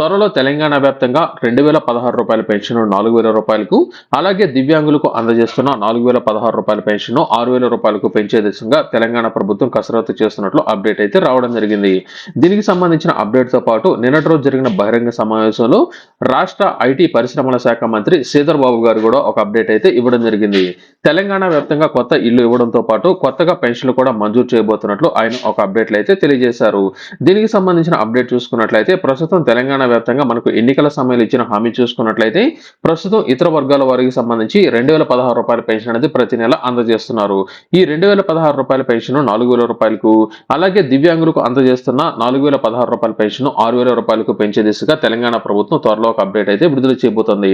త్వరలో తెలంగాణ వ్యాప్తంగా రెండు వేల పదహారు రూపాయల పెన్షన్ నాలుగు వేల రూపాయలకు అలాగే దివ్యాంగులకు అందజేస్తున్న నాలుగు వేల పదహారు రూపాయల పెన్షన్ ఆరు వేల రూపాయలకు పెంచే దిశగా తెలంగాణ ప్రభుత్వం కసరత్తు చేస్తున్నట్లు అప్డేట్ అయితే రావడం జరిగింది. దీనికి సంబంధించిన అప్డేట్తో పాటు నిన్నటి రోజు జరిగిన బహిరంగ సమావేశంలో రాష్ట్ర ఐటీ పరిశ్రమల శాఖ మంత్రి శ్రీధర్ బాబు గారు కూడా ఒక అప్డేట్ అయితే ఇవ్వడం జరిగింది. తెలంగాణ వ్యాప్తంగా కొత్త ఇల్లు ఇవ్వడంతో పాటు కొత్తగా పెన్షన్లు కూడా మంజూరు చేయబోతున్నట్లు ఆయన ఒక అప్డేట్లు అయితే తెలియజేశారు. దీనికి సంబంధించిన అప్డేట్ చూసుకున్నట్లయితే ప్రస్తుతం తెలంగాణ వ్యాప్తంగా మనకు ఎన్నికల సమయంలో ఇచ్చిన హామీ చూసుకున్నట్లయితే ప్రస్తుతం ఇతర వర్గాల వారికి సంబంధించి రెండు వేల పదహారు రూపాయల పెన్షన్ అనేది ప్రతి నెల అందజేస్తున్నారు. ఈ రెండు వేల పదహారు రూపాయల పెన్షన్ నాలుగు వేల రూపాయలకు అలాగే దివ్యాంగులకు అందజేస్తున్న నాలుగు వేల పదహారు రూపాయల పెన్షన్ ఆరు వేల రూపాయలకు పెంచే దిశగా తెలంగాణ ప్రభుత్వం త్వరలో ఒక అప్డేట్ అయితే విడుదల చేయబోతుంది.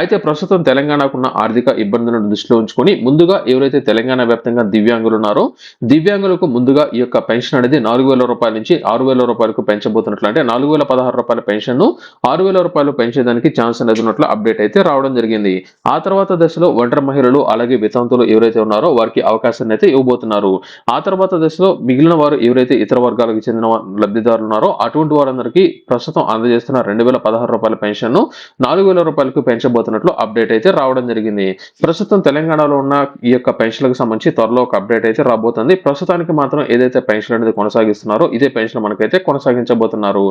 అయితే ప్రస్తుతం తెలంగాణకున్న ఆర్థిక ఇబ్బందులను దృష్టిలో ఉంచుకొని ముందుగా ఎవరైతే తెలంగాణ వ్యాప్తంగా దివ్యాంగులు ఉన్నారో దివ్యాంగులకు ముందుగా ఈ యొక్క పెన్షన్ అనేది నాలుగు వేల రూపాయల నుంచి ఆరు వేల రూపాయలకు పెంచబోతున్నట్లు అంటే నాలుగు వేల పదహారు రూపాయల పెన్షన్ ను ఆరు వేల రూపాయలు పెంచేదానికి ఛాన్స్ అనేది ఉన్నట్లు అప్డేట్ అయితే రావడం జరిగింది. ఆ తర్వాత దశలో ఒంటరి మహిళలు అలాగే వితంతులు ఎవరైతే ఉన్నారో వారికి అవకాశాన్ని అయితే ఇవ్వబోతున్నారు. ఆ తర్వాత దశలో మిగిలిన వారు ఎవరైతే ఇతర వర్గాలకు చెందిన లబ్ధిదారులు ఉన్నారో అటువంటి వారందరికీ ప్రస్తుతం అందజేస్తున్న రెండు వేల పదహారు రూపాయల పెన్షన్ను నాలుగు వేల రూపాయలకు పెంచబోతున్నట్లు అప్డేట్ అయితే రావడం జరిగింది. ప్రస్తుతం తెలంగాణలో ఉన్న ఈ యొక్క పెన్షన్లకు సంబంధించి త్వరలో ఒక అప్డేట్ అయితే రాబోతుంది. ప్రస్తుతానికి మాత్రం ఏదైతే పెన్షన్ అనేది కొనసాగిస్తున్నారో ఇదే పెన్షన్ మనకైతే కొనసాగించబోతున్నారు.